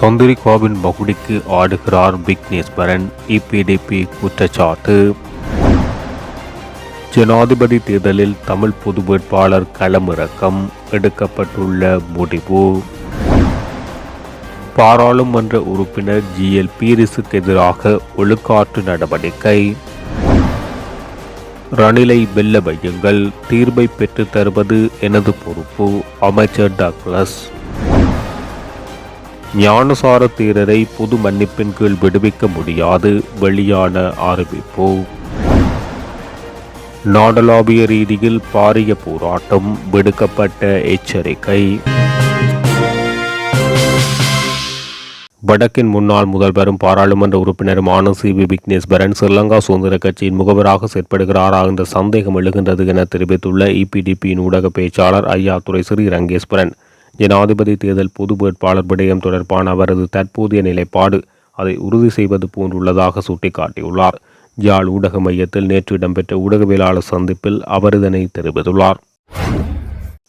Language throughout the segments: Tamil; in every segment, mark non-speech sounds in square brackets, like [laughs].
சந்திரிகாவின் மகுடிக்கு ஆடுகிறார் விக்னேஸ்வரன். இபிடிபி குற்றச்சாட்டு. ஜனாதிபதி தேர்தலில் தமிழ் பொது வேட்பாளர் களமிறக்கம் எடுக்கப்பட்டுள்ள முடிவு. பாராளுமன்ற உறுப்பினர் ஜிஎல் பீரிஸுக்கு எதிராக ஒழுக்காற்று நடவடிக்கை. ரணிலை வெல்ல வையுங்கள். தீர்வை பெற்றுத் தருவது எனது பொறுப்பு. அமைச்சர் டக்ளஸ் ஞானசார தேரரை பொது மன்னிப்பின் கீழ் விடுவிக்க முடியாது. வெளியான அறிவிப்பு. நாடளாவிய ரீதியில் பாரிய போராட்டம் விடுக்கப்பட்ட எச்சரிக்கை. வடக்கின் முன்னாள் முதல்வரும் பாராளுமன்ற உறுப்பினருமான சி. வி. விக்னேஸ்வரன் ஸ்ரீலங்கா சுதந்திர கட்சியின் முகவராக செயற்படுகிறாரா என்ற சந்தேகம் எழுகின்றது என தெரிவித்துள்ள இபிடிபியின் ஊடக பேச்சாளர் ஐயாத்துறை ஸ்ரீ ரங்கேஸ்வரன். ஜனாதிபதி தேர்தல் பொது வேட்பாளர் விடயம் தொடர்பான அவரது தற்போதைய நிலைப்பாடு அதை உறுதி செய்வது போன்றுள்ளதாக சுட்டிக்காட்டியுள்ளார். ஜாழ் ஊடக மையத்தில் நேற்று இடம்பெற்ற ஊடகவியலாளர் சந்திப்பில் அவர் இதனை தெரிவித்துள்ளார்.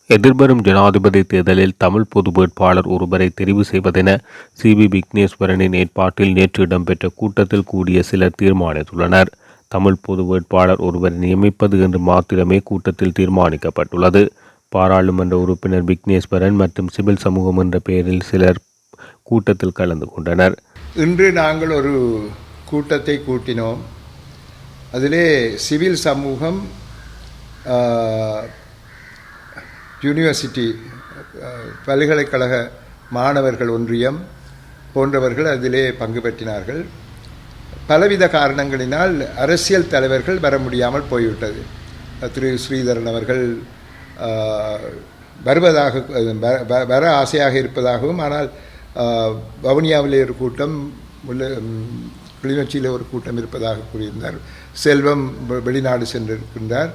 எதிர்வரும் ஜனாதிபதி தேர்தலில் தமிழ் பொது வேட்பாளர் ஒருவரை தெரிவு செய்வதென சி வி விக்னேஸ்வரனின் ஏற்பாட்டில் நேற்று இடம்பெற்ற கூட்டத்தில் கூடிய சிலர் தீர்மானித்துள்ளனர். தமிழ் பொது வேட்பாளர் ஒருவரை நியமிப்பது என்று மாத்திரமே கூட்டத்தில் தீர்மானிக்கப்பட்டுள்ளது. பாராளுமன்ற உறுப்பினர் விக்னேஸ்வரன் மற்றும் சிவில் சமூகம் என்ற பெயரில் சிலர் கூட்டத்தில் கலந்து கொண்டனர். இன்று நாங்கள் ஒரு கூட்டத்தை கூட்டினோம். அதிலே சிவில் சமூகம் யூனிவர்சிட்டி பல்கலைக்கழக மாணவர்கள் ஒன்றியம் போன்றவர்கள் அதிலே பங்கு பெற்றினார்கள். பலவித காரணங்களினால் அரசியல் தலைவர்கள் வர முடியாமல் போய்விட்டது. திரு. ஸ்ரீதரன் அவர்கள் வருவதாக வ- வ- வர ஆசையாக இருப்பதாகவும் ஆனால் வவுனியாவில் ஒரு கூட்டம் உள்ள கிளிநொச்சியில் ஒரு கூட்டம் இருப்பதாக கூறியிருந்தார். செல்வம் வெளிநாடு சென்றிருக்கின்றார்.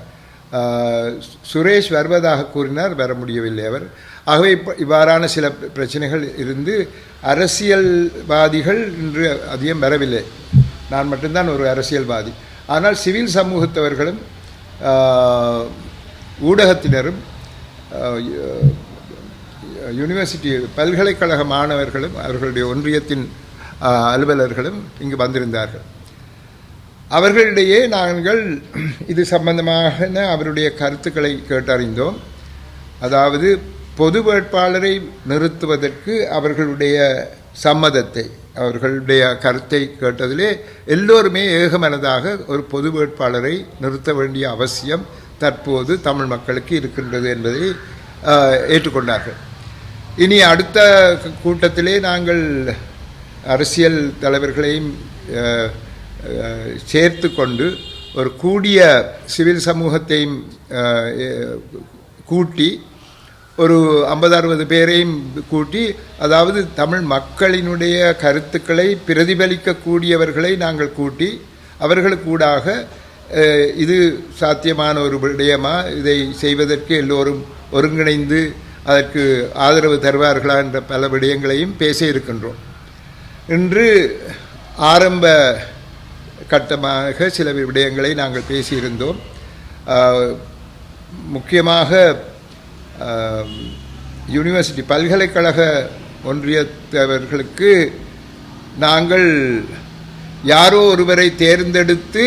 சுரேஷ் வருவதாக கூறினார் வர முடியவில்லை அவர். ஆகவே இப்ப இவ்வாறான சில பிரச்சனைகள் இருந்து அரசியல்வாதிகள் இன்று அதிகம் வரவில்லை. நான் மட்டும்தான் ஒரு அரசியல்வாதி. ஆனால் சிவில் சமூகத்தவர்களும் ஊடகத்தினரும் யூனிவர்சிட்டி பல்கலைக்கழக மாணவர்களும் அவர்களுடைய ஒன்றியத்தின் அலுவலர்களும் இங்கு வந்திருந்தார்கள். அவர்களிடையே நாங்கள் இது சம்பந்தமாக அவருடைய கருத்துக்களை கேட்டறிந்தோம். அதாவது பொது வேட்பாளரை நிறுத்துவதற்கு அவர்களுடைய சம்மதத்தை அவர்களுடைய கருத்தை கேட்டதிலே எல்லோருமே ஏகமனதாக ஒரு பொது வேட்பாளரை நிறுத்த வேண்டிய அவசியம் தற்போது தமிழ் மக்களுக்கு இருக்கின்றது என்பதை ஏற்றுக்கொண்டார்கள். இனி அடுத்த கூட்டத்திலே நாங்கள் அரசியல் தலைவர்களையும் சேர்த்து கொண்டு ஒரு கூடிய சிவில் சமூகத்தையும் கூட்டி ஒரு ஐம்பது அறுபது பேரையும் கூட்டி அதாவது தமிழ் மக்களினுடைய கருத்துக்களை பிரதிபலிக்கக்கூடியவர்களை நாங்கள் கூட்டி அவர்களுக்கூடாக இது சாத்தியமான ஒரு விடயமா? இதை செய்வதற்கு எல்லோரும் ஒருங்கிணைந்து அதற்கு ஆதரவு தருவார்களா என்ற பல விடயங்களையும் பேச இருக்கின்றோம். இன்று ஆரம்ப கட்டமாக சில விடயங்களை நாங்கள் பேசியிருந்தோம். முக்கியமாக யூனிவர்சிட்டி பல்கலைக்கழக ஒன்றியத்தவர்களுக்கு நாங்கள் யாரோ ஒருவரை தேர்ந்தெடுத்து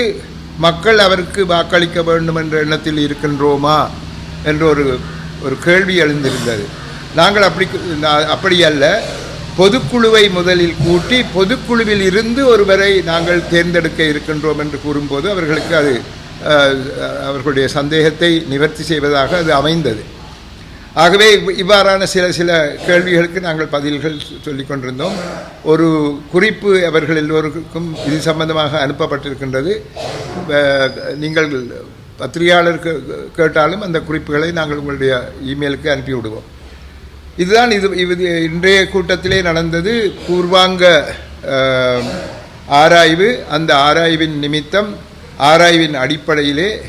மக்கள் அவருக்கு வாக்களிக்க வேண்டும் என்ற எண்ணத்தில் இருக்கின்றோமா என்ற ஒரு ஒரு கேள்வி எழுந்திருந்தது. நாங்கள் அப்படி அப்படி அல்ல. பொதுக்குழுவை முதலில் கூட்டி பொதுக்குழுவில் இருந்து ஒருவரை நாங்கள் தேர்ந்தெடுக்க இருக்கின்றோம் என்று கூறும்போது அவர்களுக்கு அது அவர்களுடைய சந்தேகத்தை நிவர்த்தி செய்வதாக அது அமைந்தது. ஆகவே இவ்வாறான சில சில கேள்விகளுக்கு நாங்கள் பதில்கள் சொ- சொல்லிக் கொண்டிருந்தோம். ஒரு குறிப்பு அவர்கள் எல்லோருக்கும் இது சம்பந்தமாக அனுப்பப்பட்டிருக்கின்றது. நீங்கள் பத்திரிகையாளர் கேட்டாலும் அந்த குறிப்புகளை நாங்கள் உங்களுடைய இமெயிலுக்கு அனுப்பிவிடுவோம். இதுதான் இது இது இன்றைய கூட்டத்திலே நடந்தது. பூர்வாங்க ஆராய்வு அந்த ஆராய்வின் நிமித்தம் ஆராய்வின் அடிப்படையிலே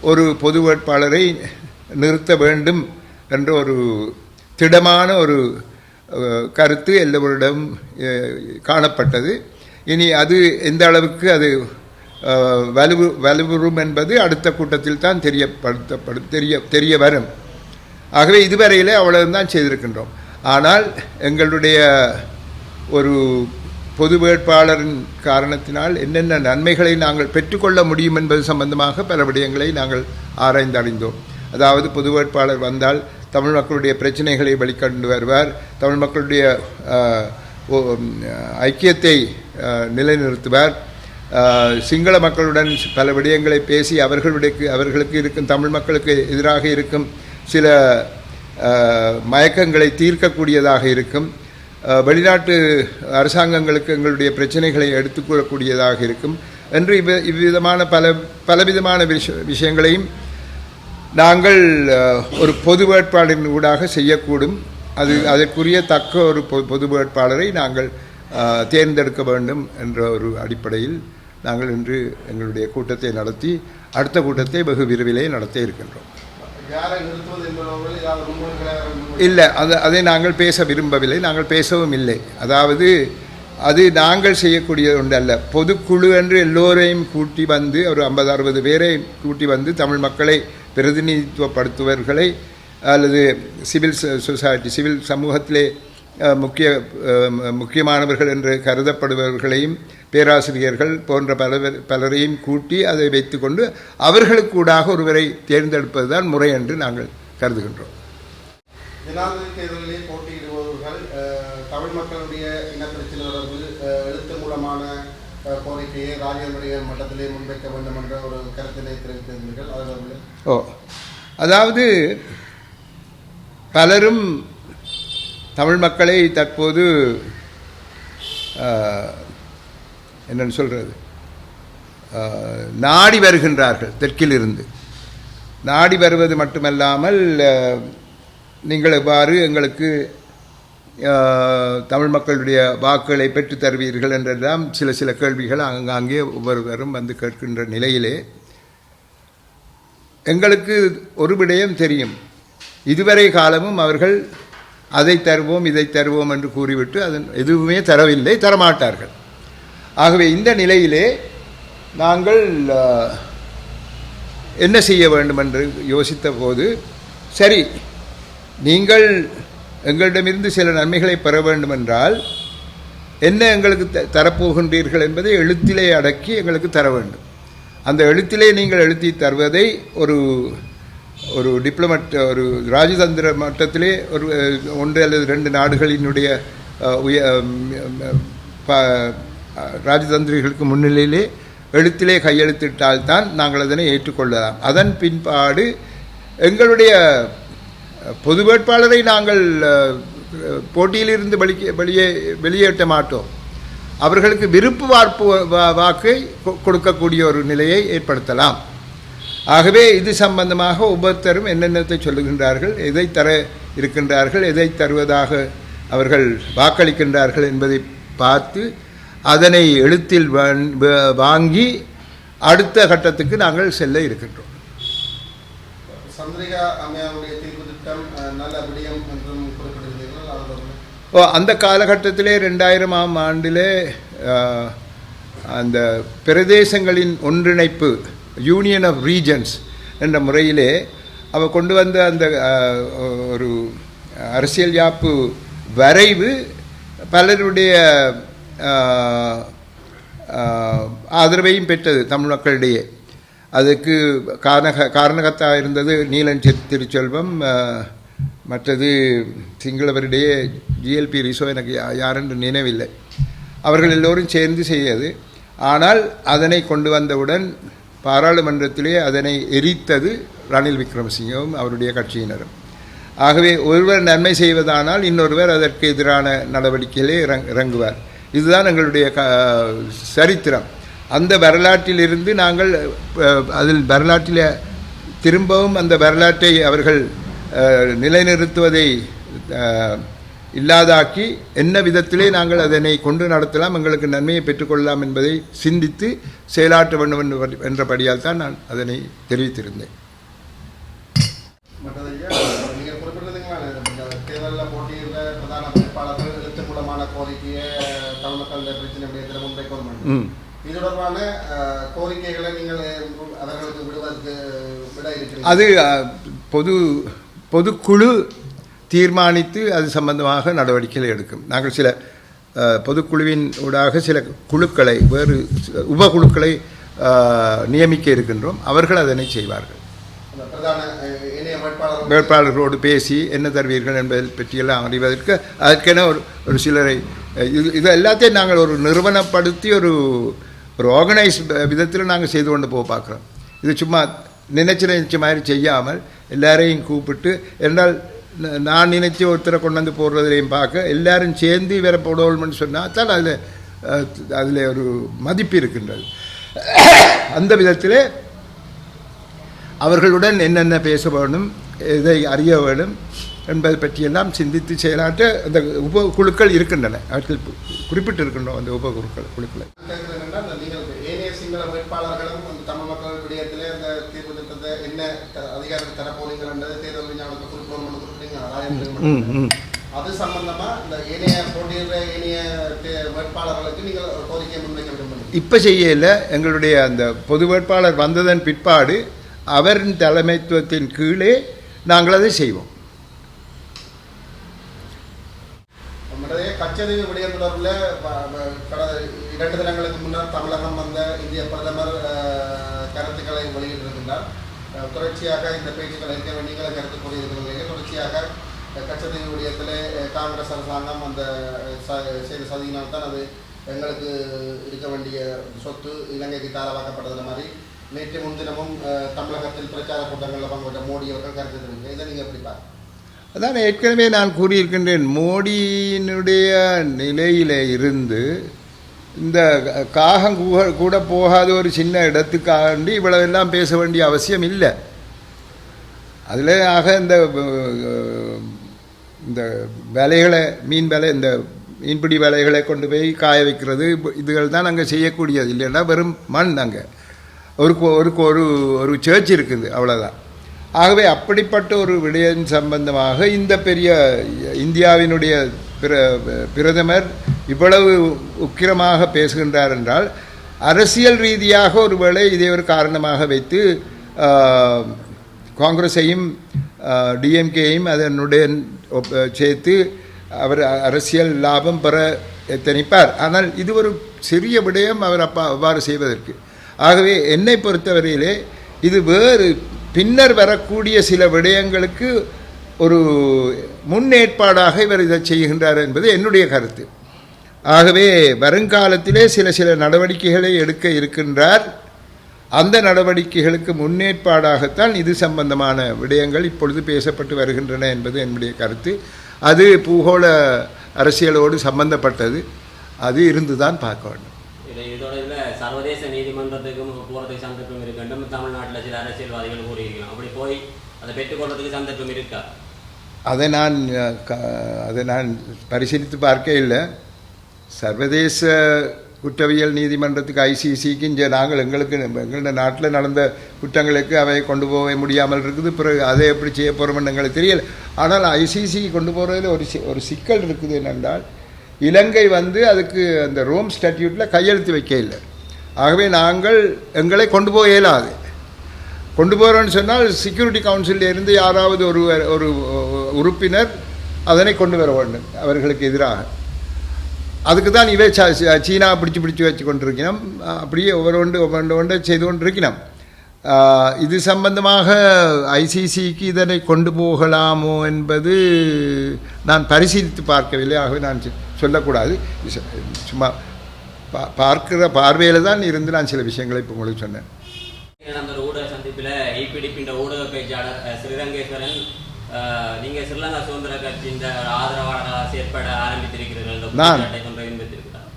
ஒரு பொது வேட்பாளரை நிறுத்த வேண்டும் என்ற ஒரு திடமான ஒரு கருத்து எல்லோரிடம் காணப்பட்டது. இனி அது எந்த அளவுக்கு அது வலுவு வலுவுறும் என்பது அடுத்த கூட்டத்தில் தான் தெரியப்படுத்தப்படு தெரிய தெரிய வரும். ஆகவே இதுவரையிலே அவ்வளவுதான் செய்திருக்கின்றோம். ஆனால் எங்களுடைய ஒரு பொது வேட்பாளரின் காரணத்தினால் என்னென்ன நன்மைகளை நாங்கள் பெற்றுக்கொள்ள முடியும் என்பது சம்பந்தமாக பல விடயங்களை நாங்கள் ஆராய்ந்தடைந்தோம் அதாவது பொது வேட்பாளர் வந்தால் தமிழ் மக்களுடைய பிரச்சனைகளை வெளிக்கொண்டு வருவார். தமிழ் மக்களுடைய ஓ- ஐக்கியத்தை நிலைநிறுத்துவார். சிங்கள மக்களுடன் பல விடயங்களை பேசி அவர்களுடைய அவர்களுக்கு இருக்கும் தமிழ் மக்களுக்கு எதிராக இருக்கும் சில மயக்கங்களை தீர்க்கக்கூடியதாக இருக்கும். வெளிநாட்டு அரசாங்கங்களுக்கு எங்களுடைய பிரச்சனைகளை எடுத்துக்கூறக்கூடியதாக இருக்கும். என்று இவ் இவ்விதமான பல பலவிதமான விஷ விஷயங்களையும் நாங்கள் ஒரு பொது வேட்பாளரின் ஊடாக செய்யக்கூடும். அது அதற்குரிய தக்க ஒரு பொ- பொது வேட்பாளரை நாங்கள் தேர்ந்தெடுக்க வேண்டும் என்ற ஒரு அடிப்படையில் நாங்கள் இன்று எங்களுடைய கூட்டத்தை நடத்தி அடுத்த கூட்டத்தை வெகு விரைவிலே நடத்த இருக்கின்றோம். இல்லை அது அதை நாங்கள் பேச விரும்பவில்லை. நாங்கள் பேசவும் இல்லை. அதாவது அது நாங்கள் செய்யக்கூடிய ஒன்றல்ல. பொதுக்குழு என்று எல்லோரையும் கூட்டி வந்து ஒரு ஐம்பது அறுபது பேரை கூட்டி வந்து தமிழ் மக்களை பிரதிநிதித்துவப்படுத்துவர்களை அல்லது சிவில் சொசைட்டி சிவில் சமூகத்திலே முக்கிய முக்கியமானவர்கள் என்று கருதப்படுபவர்களையும் பேராசிரியர்கள் போன்ற பலவர் பலரையும் கூட்டி அதை வைத்துக்கொண்டு அவர்களுக்கூடாக ஒருவரை தேர்ந்தெடுப்பது தான் முறை என்று நாங்கள் கருதுகின்றோம். ஜனாதிபதி தேர்தலிலே போட்டியிடுபவர்கள் தமிழ் மக்களுடைய கோரிக்கையை ராஜேந்திரிய மட்டத்திலே முன்வைக்க வேண்டும் என்ற ஒரு கருத்தினை தெரிவித்திருந்தீர்கள். அது ஓ அதாவது பலரும் தமிழ் மக்களை தற்போது என்னன்னு சொல்கிறது நாடி வருகின்றார்கள் தெற்கிலிருந்து. நாடி வருவது மட்டுமல்லாமல் நீங்கள் எவ்வாறு எங்களுக்கு தமிழ் மக்களுடைய வாக்குகளை பெற்றுத் தருவீர்கள் என்றெல்லாம் சில சில கேள்விகள் ஆங்காங்கே ஒவ்வொருவரும் வந்து கேட்கின்ற நிலையிலே. எங்களுக்கு ஒரு விடயம் தெரியும். இதுவரை காலமும் அவர்கள் அதை தருவோம் இதை தருவோம் என்று கூறிவிட்டு அதன் எதுவுமே தரவில்லை தரமாட்டார்கள். ஆகவே இந்த நிலையிலே நாங்கள் என்ன செய்ய வேண்டும் என்று யோசித்த போது சரி நீங்கள் எங்களிடமிருந்து சில நன்மைகளை பெற வேண்டுமென்றால் என்ன எங்களுக்கு த- தரப்போகின்றீர்கள் என்பதை எழுத்திலே அடக்கி எங்களுக்கு தர வேண்டும். அந்த எழுத்திலே நீங்கள் எழுத்தி தருவதை ஒரு ஒரு டிப்ளமட் ஒரு ராஜதந்திர மட்டத்திலே ஒரு ஒன்று அல்லது ரெண்டு நாடுகளினுடைய உய ப- ராஜதந்திரிகளுக்கு முன்னிலையிலே எழுத்திலே கையெழுத்திட்டால்தான் நாங்கள் அதனை ஏற்றுக்கொள்ளலாம். அதன் பின்பாடு எங்களுடைய பொது வேட்பாளரை நாங்கள் போட்டியிலிருந்து வெளியே வெளியே வெளியேற்ற மாட்டோம். அவர்களுக்கு விருப்பு வார்ப்பு வா- வாக்கை கொ- கொடுக்கக்கூடிய ஒரு நிலையை ஏற்படுத்தலாம். ஆகவே இது சம்பந்தமாக ஒவ்வொருத்தரும் என்னென்னத்தை சொல்லுகின்றார்கள் எதை தர இருக்கின்றார்கள் எதை தருவதாக அவர்கள் வாக்களிக்கின்றார்கள் என்பதை பார்த்து அதனை எழுத்தில் வாங்கி அடுத்த கட்டத்துக்கு நாங்கள் செல்ல இருக்கின்றோம். சந்திரிகா அம்மையாருடைய தீர்ப்பு திட்டம் நல்ல விடயம் என்றும் குறிப்பிட்டிருந்தீர்கள். ஓ அந்த காலகட்டத்திலே ரெண்டாயிரமாம் ஆண்டிலே அந்த பிரதேசங்களின் ஒன்றிணைப்பு யூனியன் ஆஃப் ரீஜன்ஸ் என்ற முறையிலே அவள் கொண்டு வந்த அந்த ஒரு அரசியல் யாப்பு வரைவு பலருடைய ஆதரவையும் பெற்றது தமிழ் மக்களிடையே. அதுக்கு காரணக காரணகத்தாக இருந்தது நீலன் சி- திருச்செல்வம் மற்றது சிங்களவரிடையே ஜிஎல்பி ரிசோ எனக்கு யா- யாரென்று நினைவில்லை. அவர்கள் எல்லோரும் சேர்ந்து செய்யது ஆனால் அதனை கொண்டு வந்தவுடன் பாராளுமன்றத்திலே அதனை எரித்தது ரணில் விக்ரமசிங்கவும் அவருடைய கட்சியினரும். ஆகவே ஒருவர் நன்மை செய்வதானால் இன்னொருவர் அதற்கு எதிரான நடவடிக்கையிலே இறங்குவார். இதுதான் எங்களுடைய க சரித்திரம். அந்த வரலாற்றிலிருந்து நாங்கள் அதில் வரலாற்றில் திரும்பவும் அந்த வரலாற்றை அவர்கள் நிலைநிறுத்துவதை இல்லாதாக்கி என்ன விதத்திலே நாங்கள் அதனை கொண்டு நடத்தலாம் எங்களுக்கு நன்மையை பெற்றுக்கொள்ளலாம் என்பதை சிந்தித்து செயலாற்ற வேண்டும் என்று- என்றபடியால் தான் நான் அதனை தெரிவித்திருந்தேன். ம். இது தொடர்பான அஹ், கோரிக்கைகளை நீங்கள் அவர்களுக்கு விடுவதற்கு விட இருக்கிறீர்கள். அது பொது பொதுக்குழு தீர்மானித்து அது சம்பந்தமாக நடவடிக்கைகள் எடுக்கும். நாங்கள் சில பொதுக்குழுவின் ஊடாக சில குழுக்களை வேறு உபகுழுக்களை நியமிக்க இருக்கின்றோம். அவர்கள் அதனை செய்வார்கள். வேட்பாளர்களோடு பேசி என்ன தருவீர்கள் என்பதை பற்றியெல்லாம் அறிவதற்கு அதற்கென ஒரு ஒரு சிலரை இது இது எல்லாத்தையும் நாங்கள் ஒரு நிறுவனப்படுத்தி ஒரு ஒரு ஆர்கனைஸ் விதத்தில் நாங்கள் செய்து கொண்டு போக பார்க்குறோம். இது சும்மா நினைச்ச நினைச்ச மாதிரி செய்யாமல் எல்லாரையும் கூப்பிட்டு என்றால் நான் நினைச்ச ஒருத்தரை கொண்டு வந்து போடுறதுலையும் பார்க்க எல்லாரும் சேர்ந்து வேற போடுவோம்னு சொன்னால் தான் அதில் அதில் ஒரு மதிப்பு இருக்கின்றது. அந்த விதத்தில் அவர்களுடன் என்னென்ன பேச வேணும் எதை அறிய வேணும் என்பதை பற்றியெல்லாம் சிந்தித்து செயலாற்ற அந்த உப குழுக்கள் இருக்கின்றன. அவர்கள் குறிப்பிட்டு இருக்கின்றோம் அந்த உப குழுக்கள் குழுக்களை கேட்கிறது என்னன்னா, அந்த நீங்கள் ஏனைய சிங்கள வேட்பாளர்களும் தமிழ் மக்கள் விடயத்திலே அந்த தீர்வு திட்டத்தை என்ன அதிகாரத்தை தரப்போறீங்கள் என்றதை தேர்தல் விஞ்ஞானத்தை குறிப்பிடணும் என்று குறிப்பிட்டீங்க. அது சம்பந்தமா இந்த ஏனைய போட்டியிடுற ஏனைய வேட்பாளர்களுக்கு நீங்கள் கோரிக்கை முன்வைக்க விரும்புகிறீங்க இப்போ செய்யல. எங்களுடைய அந்த பொது வேட்பாளர் வந்ததன் பிற்பாடு அவரின் தலைமைத்துவத்தின் கீழே நாங்கள் அதை செய்வோம். நம்முடைய கச்சதீவு விடயம் தொடர்பில் கடந்த இரண்டு தினங்களுக்கு முன்னர் தமிழகம் வந்த இந்திய பிரதமர் கருத்துக்களை வெளியிட்டிருக்கின்றார் தொடர்ச்சியாக இந்த பேச்சுக்கள் இருக்க வேண்டிய கருத்து கூறியிருக்கிறீங்க தொடர்ச்சியாக கச்சதீவு விடயத்திலே காங்கிரஸ் அரசாங்கம் அந்த ச- செய்த சதியினால் தான் அது எங்களுக்கு இருக்க வேண்டிய சொத்து இலங்கைக்கு தாரவாக்கப்பட்டது மாதிரி நேற்று முன்தினமும் தமிழகத்தில் பிரச்சார கூட்டங்களில் பங்கு மோடி அவர்கள் கருத்து தெரிவிங்க இதை நீங்கள் எப்படி பார்க்க அதான் ஏற்கனவே நான் கூறியிருக்கின்றேன் மோடியினுடைய நிலையில் இருந்து இந்த காகம் கூட போகாத ஒரு சின்ன இடத்துக்காண்டி இவ்வளவெல்லாம் பேச வேண்டிய அவசியம் இல்லை. அதில் ஆக இந்த இந்த வேலைகளை மீன் வேலை இந்த மீன்பிடி வேலைகளை கொண்டு போய் காய வைக்கிறது இதுகள் தான் அங்கே செய்யக்கூடியது இல்லைன்னா வெறும் மண் அங்கே. ஒரு கோ- ஒரு ஒரு ஒரு சர்ச் இருக்குது அவ்வளோதான் ஆகவே அப்படிப்பட்ட ஒரு விடயம் சம்பந்தமாக இந்த பெரிய இந்தியாவினுடைய பிர பிரதமர் இவ்வளவு உக்கிரமாக பேசுகின்றார் என்றால் அரசியல் ரீதியாக ஒருவேளை இதை ஒரு காரணமாக வைத்து காங்கிரஸையும் டிஎம்கேயும் அதனுடைய சேர்த்து அவர் அரசியல் லாபம் பெற எத்தனிப்பார். ஆனால் இது ஒரு சிறிய விடயம் அவர் அப்பா அவ்வாறு செய்வதற்கு. ஆகவே என்னை பொறுத்தவரையிலே இது வேறு பின்னர் வரக்கூடிய சில விடயங்களுக்கு ஒரு முன்னேற்பாடாக இவர் இதை செய்கின்றார் என்பது என்னுடைய கருத்து. ஆகவே வருங்காலத்திலே சில சில நடவடிக்கைகளை எடுக்க இருக்கின்றார். அந்த நடவடிக்கைகளுக்கு முன்னேற்பாடாகத்தான் இது சம்பந்தமான விடயங்கள் இப்பொழுது பேசப்பட்டு வருகின்றன என்பது என்னுடைய கருத்து. அது பூகோள அரசியலோடு சம்பந்தப்பட்டது. அது இருந்துதான் பார்க்க வேண்டும். சர்வதேச நீதிமன்றத்துக்கும் போகிறதுக்கு சந்தர்ப்பம் இருக்கு தமிழ்நாட்டில் சில அரசியல்வாதிகள் போய் அதை பெற்றுக்கொள்றதுக்கு சந்தர்ப்பம் இருக்கா? அதை நான் அதை நான் பரிசீலித்து பார்க்க இல்லை. சர்வதேச குற்றவியல் நீதிமன்றத்துக்கு ஐசிசிக்கு இங்கே நாங்கள் எங்களுக்கு எங்களோட நாட்டில் நடந்த குற்றங்களுக்கு அவை கொண்டு போக முடியாமல் இருக்குது. பிறகு அதை எப்படி செய்ய போகிறோம்னு எங்களுக்கு தெரியல. ஆனால் ஐசிசி கொண்டு போகிறதுல ஒரு சி- ஒரு சிக்கல் இருக்குது என்னென்றால் இலங்கை வந்து அதுக்கு அந்த ரோம் ஸ்டாட்யூட்டில் கையெழுத்து வைக்க இல்லை. ஆகவே நாங்கள் எங்களை கொண்டு போக இயலாது. கொண்டு போகிறோன்னு சொன்னால் செக்யூரிட்டி கவுன்சிலில் இருந்து யாராவது ஒரு ஒரு உறுப்பினர் அதனை கொண்டு வர வேண்டும் அவர்களுக்கு எதிராக. அதுக்கு தான் இவே ச- சீனா பிடிச்சு பிடிச்சி வச்சு கொண்டிருக்கணும் அப்படியே ஒவ்வொரு ஒன்று ஒவ்வொன்று ஒன்று செய்து கொண்டிருக்கணும் இது சம்பந்தமாக ஐசிசிக்கு இதனை கொண்டு போகலாமோ என்பது நான் பரிசீலித்து பார்க்கவில்லை. ஆகவே நான் சொ- சொல்லக்கூடாது. சும்மா பா பார்க்கிற பார்வையில் தான் இருந்து நான் சில விஷயங்களை இப்போ உங்களுக்கு சொன்னேன். ஈபிடிப்பின்ற ஊடக பேச்சாளர் ஸ்ரீரங்கேஸ்வரன் நீங்க ஸ்ரீலங்கா சுதந்திர கட்சியின் ஆதரவாளராக செயற்பட ஆரம்பித்திருக்கிறீர்கள்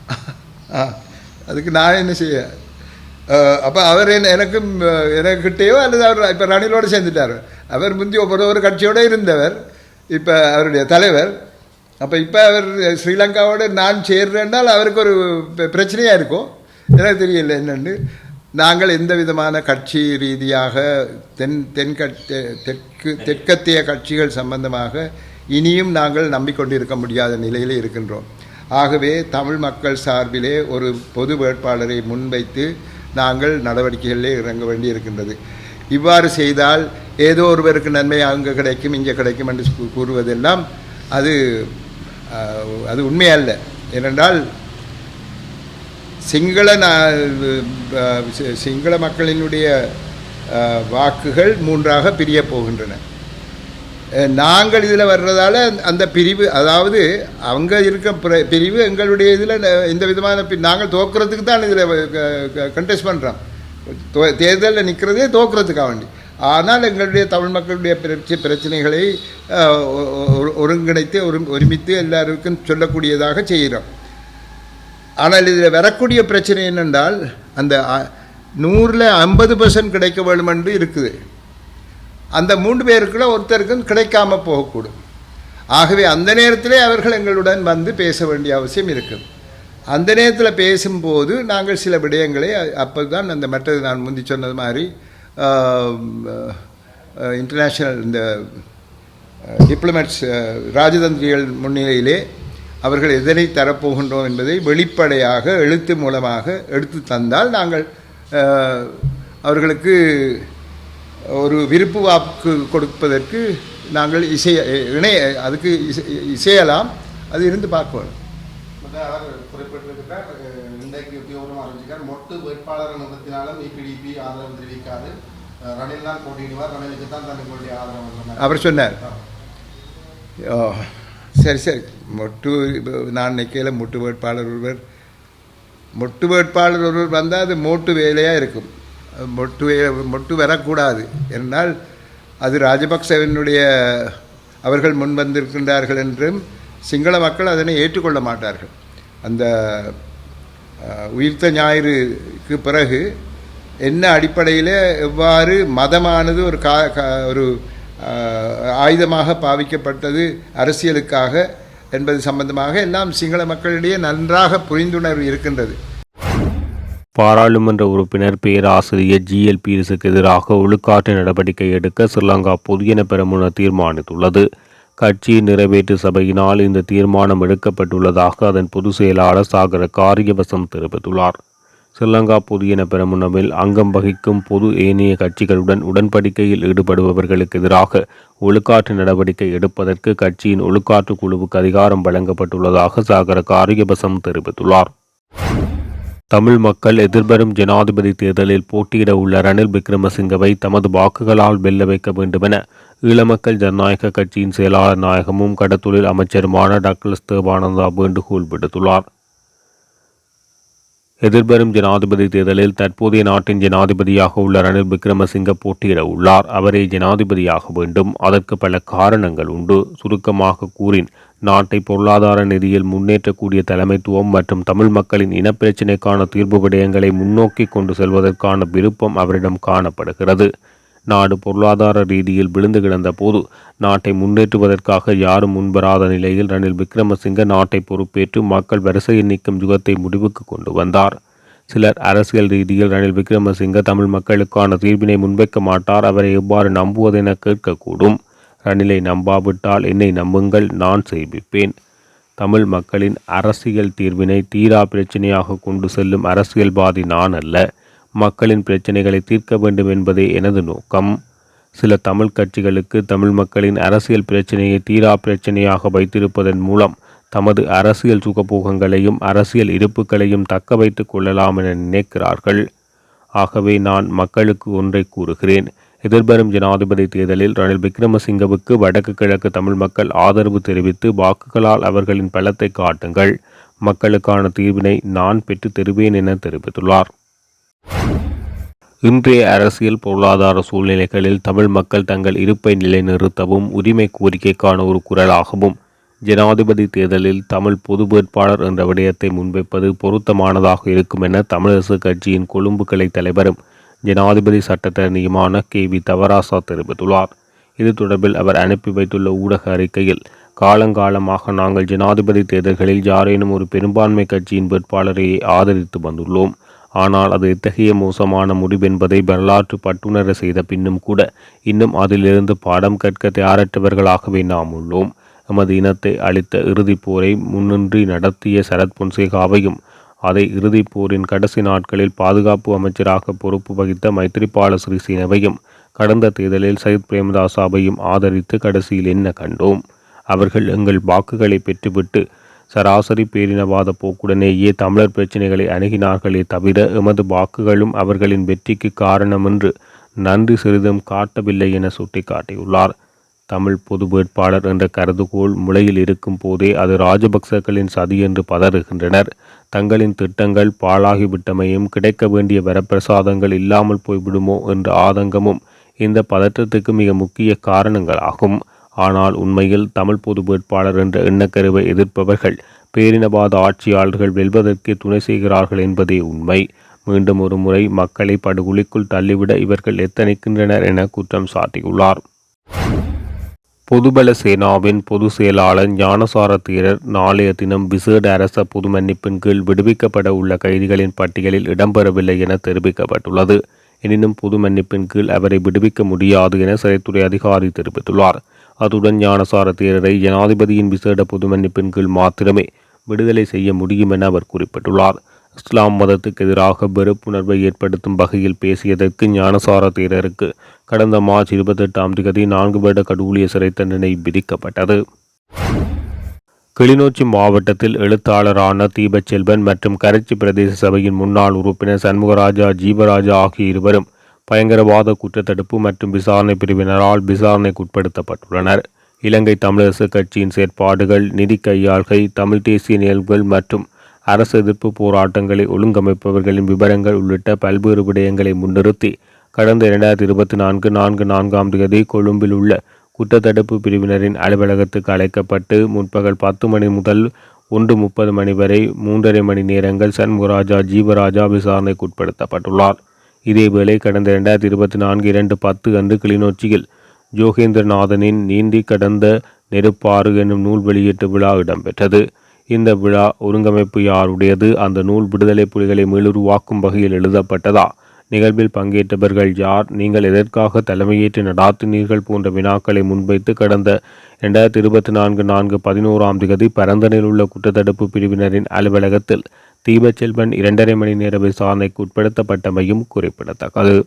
[laughs] அதுக்கு நான் என்ன செய்ய? அப்போ அவர் என்ன எனக்கும் அஹ், எனக்கிட்டேயோ அல்லது அவர் இப்போ ரணிலோடு சேர்ந்துட்டார். அவர் முந்தி ஒவ்வொரு ஒரு கட்சியோடு இருந்தவர் இப்போ அவருடைய தலைவர். அப்போ இப்போ அவர் ஸ்ரீலங்காவோடு நான் சேர்றேன்னால் அவருக்கு ஒரு பெ- பிரச்சனையா இருக்கும். எனக்கு தெரியல என்னன்னு. நாங்கள் எந்த விதமான கட்சி ரீதியாக தென் தென்கட் தெ- தெற்கு தெற்கத்திய கட்சிகள் சம்பந்தமாக இனியும் நாங்கள் நம்பிக்கொண்டிருக்க முடியாத நிலையில் இருக்கின்றோம். ஆகவே தமிழ் மக்கள் சார்பிலே ஒரு பொது வேட்பாளரை முன்வைத்து நாங்கள் நடவடிக்கைகளிலே இறங்க வேண்டி இருக்கின்றது இவ்வாறு செய்தால் ஏதோ ஒருவருக்கு நன்மை அங்கே கிடைக்கும் இங்கே கிடைக்கும் என்று கூறுவதெல்லாம் அது அது உண்மையல்ல. ஏனென்றால் சிங்கள நா- சி- சிங்கள மக்களினுடைய வாக்குகள் மூன்றாக பிரிய போகின்றன. நாங்கள் இதில் வர்றதால அந்த பிரிவு அதாவது அவங்க இருக்க பிர- பிரிவு எங்களுடைய இதில் எந்த விதமான நாங்கள் தோக்குறதுக்கு தான் இதில் கண்டெஸ்ட் பண்ணுறோம் தேர்தலில் நிற்கிறதே தோக்குறதுக்காக வேண்டி. ஆனால் எங்களுடைய தமிழ் மக்களுடைய பிரச்சனைகளை ஒருங்கிணைத்து ஒரு ஒருமித்து எல்லாருக்கும் சொல்லக்கூடியதாக செய்கிறோம். ஆனால் இதில் வரக்கூடிய பிரச்சனை என்னென்றால் அந்த நூறில் ஐம்பது பர்சன்ட் கிடைக்க வேண்டும் என்று இருக்குது. அந்த மூன்று பேருக்குள்ள ஒருத்தருக்கும் கிடைக்காமல் போகக்கூடும். ஆகவே அந்த நேரத்திலே அவர்கள் எங்களுடன் வந்து பேச வேண்டிய அவசியம் இருக்கும் அந்த நேரத்தில் பேசும்போது நாங்கள் சில விடயங்களை அப்போ தான் அந்த மற்றது நான் முந்தி சொன்னது மாதிரி இன்டர்நேஷ்னல் இந்த டிப்ளமேட்ஸ் ராஜதந்திரிகள் முன்னிலையிலே அவர்கள் எதனை தரப்போகின்றோம் என்பதை வெளிப்படையாக எழுத்து மூலமாக எடுத்து தந்தால் நாங்கள் அவர்களுக்கு ஒரு விருப்பு வாக்கு கொடுப்பதற்கு நாங்கள் இசைய இணைய அதுக்கு இசை இசையலாம். அது இருந்து வந்து அவர் குறிப்பிட்டிருக்கிறார் இன்றைக்கு உத்தியோகமாக அறிவிச்சிருக்கார் மொட்டு வேட்பாளர் நிறுத்தினாலும் இபிடிபி ஆதரவு தெரிவிக்காது. ரணில் தான் போட்டியிடுவார். ரணிலுக்கு தான் தான் எங்களுடைய ஆதரவு. அவர் சொன்னார். சரி சரி. மொட்டு நான் நிற்கையில் மொட்டு வேட்பாளர் ஒருவர். மொட்டு வேட்பாளர் ஒருவர் வந்தால் அது மோட்டு வேலையாக இருக்கும். மொட்டு மொட்டு வரக்கூடாது. என்றால் அது ராஜபக்சவனுடைய அவர்கள் முன் வந்திருக்கின்றார்கள் என்றும் சிங்கள மக்கள் அதனை ஏற்றுக்கொள்ள மாட்டார்கள். அந்த உயிர்த்த ஞாயிறுக்கு பிறகு என்ன அடிப்படையில் எவ்வாறு மதமானது ஒரு கா கா- ஒரு ஆயுதமாக பாவிக்கப்பட்டது அரசியலுக்காக என்பது சம்பந்தமாக எல்லாம் சிங்கள மக்களிடையே நன்றாக புரிந்துணர்வு இருக்கின்றது. பாராளுமன்ற உறுப்பினர் பேராசிரியர் ஜிஎல் பீரிஸுக்கு எதிராக ஒழுக்காற்று நடவடிக்கை எடுக்க ஸ்ரீலங்கா பொதுஜன பெரமுன தீர்மானித்துள்ளது. கட்சியின் நிறைவேற்று சபையினால் இந்த தீர்மானம் எடுக்கப்பட்டுள்ளதாக அதன் பொதுச் செயலாளர் சாகர காரியவசம் தெரிவித்துள்ளார். ஸ்ரீலங்கா பொதுஜன பெரமுனவில் அங்கம் வகிக்கும் பொது ஏனைய கட்சிகளுடன் உடன்படிக்கையில் ஈடுபடுபவர்களுக்கு எதிராக ஒழுக்காற்று நடவடிக்கை எடுப்பதற்கு கட்சியின் ஒழுக்காற்று குழுவுக்கு அதிகாரம் வழங்கப்பட்டுள்ளதாக சாகர காரியபசம் தெரிவித்துள்ளார். தமிழ் மக்கள் எதிர்வரும் ஜனாதிபதி தேர்தலில் போட்டியிட உள்ள ரணில் விக்ரமசிங்கவை தமது வாக்குகளால் வெல்ல வைக்க வேண்டுமென ஈழமக்கள் ஜனநாயக கட்சியின் செயலாளர் நாயகமும் கடத்தொழில் அமைச்சருமான டாக்டர் தேவானந்தா வேண்டுகோள் விடுத்துள்ளார். எதிர்வரும் ஜனாதிபதி தேர்தலில் தற்போதைய நாட்டின் ஜனாதிபதியாக உள்ள ரணில் விக்ரமசிங்க போட்டியிட உள்ளார். அவரே ஜனாதிபதியாக வேண்டும். அதற்கு பல காரணங்கள் உண்டு. சுருக்கமாக கூறின் நாட்டை பொருளாதார நிதியில் முன்னேற்றக்கூடிய தலைமைத்துவம் மற்றும் தமிழ் மக்களின் இனப்பிரச்சினைக்கான தீர்வு விடயங்களை முன்னோக்கி கொண்டு செல்வதற்கான விருப்பம் அவரிடம் காணப்படுகிறது. நாடு பொருளாதார ரீதியில் விழுந்து கிடந்த போது நாட்டை முன்னேற்றுவதற்காக யாரும் முன்வராத நிலையில் ரணில் விக்ரமசிங்க நாட்டை பொறுப்பேற்று மக்கள் வரிசையில் நிற்கும் யுகத்தை முடிவுக்கு கொண்டு வந்தார். சிலர் அரசியல் ரீதியில் ரணில் விக்ரமசிங்க தமிழ் மக்களுக்கான தீர்வினை முன்வைக்க மாட்டார் அவரை எவ்வாறு நம்புவதென கேட்கக்கூடும். ரணிலை நம்பாவிட்டால் என்னை நம்புங்கள் நான் செய்விப்பேன். தமிழ் மக்களின் அரசியல் தீர்வினை தீரா பிரச்சனையாக கொண்டு செல்லும் அரசியல்வாதி நான் அல்ல. மக்களின் பிரச்சனைகளை தீர்க்க வேண்டும் என்பதே எனது நோக்கம். சில தமிழ் கட்சிகளுக்கு தமிழ் மக்களின் அரசியல் பிரச்சனையை தீரா பிரச்சனையாக வைத்திருப்பதன் மூலம் தமது அரசியல் சுகபோகங்களையும் அரசியல் இருப்புகளையும் தக்க வைத்துக் கொள்ளலாம் என நினைக்கிறார்கள். ஆகவே நான் மக்களுக்கு ஒன்றை கூறுகிறேன். எதிர்வரும் ஜனாதிபதி தேர்தலில் ரணில் விக்ரமசிங்கவுக்கு வடக்கு கிழக்கு தமிழ் மக்கள் ஆதரவு தெரிவித்து வாக்குகளால் அவர்களின் பலத்தை காட்டுங்கள். மக்களுக்கான தீர்வினை நான் பெற்று தருவேன் என தெரிவித்துள்ளார். இன்றைய அரசியல் பொருளாதார சூழ்நிலைகளில் தமிழ் மக்கள் தங்கள் இருப்பை நிலைநிறுத்தவும் உரிமை கோரிக்கைக்கான ஒரு குரலாகவும். ஜனாதிபதி தேர்தலில் தமிழ் பொது வேட்பாளர் என்ற விடயத்தை முன்வைப்பது பொருத்தமானதாக இருக்கும் என தமிழரசு கட்சியின் கொழும்பு கிளை தலைவரும் ஜனாதிபதி சட்டத்தரணியுமான கே. வி. தவராசா தெரிவித்துள்ளார். இது தொடர்பில் அவர் அனுப்பி வைத்துள்ள ஊடக அறிக்கையில் காலங்காலமாக நாங்கள் ஜனாதிபதி தேர்தல்களில் யாரேனும் ஒரு பெரும்பான்மை கட்சியின் வேட்பாளரையே ஆதரித்து வந்துள்ளோம். ஆனால் அது எத்தகைய மோசமான முடிவென்பதை வரலாற்று பட்டுணர செய்த பின்னும் கூட இன்னும் அதிலிருந்து பாடம் கற்க தயாரற்றவர்களாகவே நாம் உள்ளோம். எமது இனத்தை அளித்த இறுதிப் போரை முன்னின்றி நடத்திய சரத் பொன்சேகாவையும் அதை இறுதிப் போரின் கடைசி நாட்களில் பாதுகாப்பு அமைச்சராக பொறுப்பு வகித்த மைத்ரிபால சிறிசேனவையும் கடந்த தேர்தலில் சயித் பிரேமதாசாவையும் ஆதரித்து கடைசியில் என்ன கண்டோம்? அவர்கள் எங்கள் வாக்குகளை பெற்றுவிட்டு சராசரி பேரினவாத போக்குடனேயே தமிழர் பிரச்சினைகளை அணுகினார்களே தவிர எமது வாக்குகளும் அவர்களின் வெற்றிக்கு காரணம் என்று நன்றி சிறிதும் காட்டவில்லை என சுட்டிக்காட்டியுள்ளார். தமிழ் பொது வேட்பாளர் என்ற கருதுகோள் முளையில் இருக்கும் போதே அது ராஜபக்சர்களின் சதி என்று பதறுகின்றனர். தங்களின் திட்டங்கள் பாழாகிவிட்டமையும் கிடைக்க வேண்டிய வரப்பிரசாதங்கள் இல்லாமல் போய்விடுமோ என்ற ஆதங்கமும் இந்த பதற்றத்துக்கு மிக முக்கிய காரணங்களாகும். ஆனால் உண்மையில் தமிழ் பொது வேட்பாளர் என்ற எண்ணக்கருவை எதிர்ப்பவர்கள் பேரினவாத ஆட்சியாளர்கள் வெல்வதற்கு துணை செய்கிறார்கள் என்பதே உண்மை. மீண்டும் ஒரு முறை மக்களை படுகொலிக்குள் தள்ளிவிட இவர்கள் எத்தனைக்கின்றனர் என குற்றம் சாட்டியுள்ளார். பொதுபல சேனாவின் பொது செயலாளர் ஞானசார தீரர் நாளைய தினம் விசேட அரச பொது மன்னிப்பின் கீழ் விடுவிக்கப்பட உள்ள கைதிகளின் பட்டியலில் இடம்பெறவில்லை என தெரிவிக்கப்பட்டுள்ளது. எனினும் பொது மன்னிப்பின் கீழ் அவரை விடுவிக்க முடியாது என சிறைத்துறை அதிகாரி தெரிவித்துள்ளார். அத்துடன் ஞானசார தேரரை ஜனாதிபதியின் விசேட பொது மன்னிப்பின் கீழ் மாத்திரமே விடுதலை செய்ய முடியும் என அவர் குறிப்பிட்டுள்ளார். இஸ்லாம் மதத்துக்கு எதிராக வெறுப்புணர்வை ஏற்படுத்தும் வகையில் பேசியதற்கு ஞானசார தேரருக்கு கடந்த மார்ச் இருபத்தெட்டாம் தேதி நான்கு வருட கடூழிய சிறை தண்டனை விதிக்கப்பட்டது. கிளிநொச்சி மாவட்டத்தில் எழுத்தாளரான தீபச்செல்வன் மற்றும் கரைச்சி பிரதேச சபையின் முன்னாள் உறுப்பினர் சண்முகராஜா ஜீவராஜா ஆகிய இருவரும் பயங்கரவாத குற்றத்தடுப்பு மற்றும் விசாரணை பிரிவினரால் விசாரணைக்குட்படுத்தப்பட்டுள்ளனர். இலங்கை தமிழரசு கட்சியின் செயற்பாடுகள் நிதி கையாள்கை தமிழ் தேசிய நிகழ்வுகள் மற்றும் அரசு எதிர்ப்பு போராட்டங்களை ஒழுங்கமைப்பவர்களின் விவரங்கள் உள்ளிட்ட பல்வேறு விடயங்களை முன்னிறுத்தி கடந்த இரண்டாயிரத்தி இருபத்தி நான்கு நான்கு நான்காம் தேதி கொழும்பில் உள்ள குற்றத்தடுப்பு பிரிவினரின் அலுவலகத்துக்கு அழைக்கப்பட்டு முற்பகல் பத்து மணி முதல் ஒன்று முப்பது மணி வரை மூன்றரை மணி நேரங்கள் சண்முகராஜா ஜீவராஜா விசாரணைக்குட்படுத்தப்பட்டுள்ளார். இதேவேளை கடந்த இரண்டாயிரத்தி இருபத்தி நான்கு இரண்டு பத்து அன்று கிளிநொச்சியில் ஜோகேந்திரநாதனின் நீந்தி கடந்த நெருப்பாறு என்னும் நூல் வெளியீட்டு விழா இடம்பெற்றது. இந்த விழா ஒருங்கமைப்பு யாருடையது? அந்த நூல் விடுதலை புலிகளை மீளுருவாக்கும் வகையில் எழுதப்பட்டதா? நிகழ்வில் பங்கேற்றவர்கள் யார்? நீங்கள் எதற்காக தலைமையேற்று நடாத்தினீர்கள் போன்ற வினாக்களை முன்வைத்து கடந்த இரண்டாயிரத்தி இருபத்தி நான்கு நான்கு பதினோராம் திகதி பரந்தனில் உள்ள குற்றத்தடுப்பு பிரிவினரின் அலுவலகத்தில் தீபச்செல்வன் இரண்டரை மணி நேர விசாரணைக்கு உட்படுத்தப்பட்டமையும் குறிப்பிடத்தக்கது.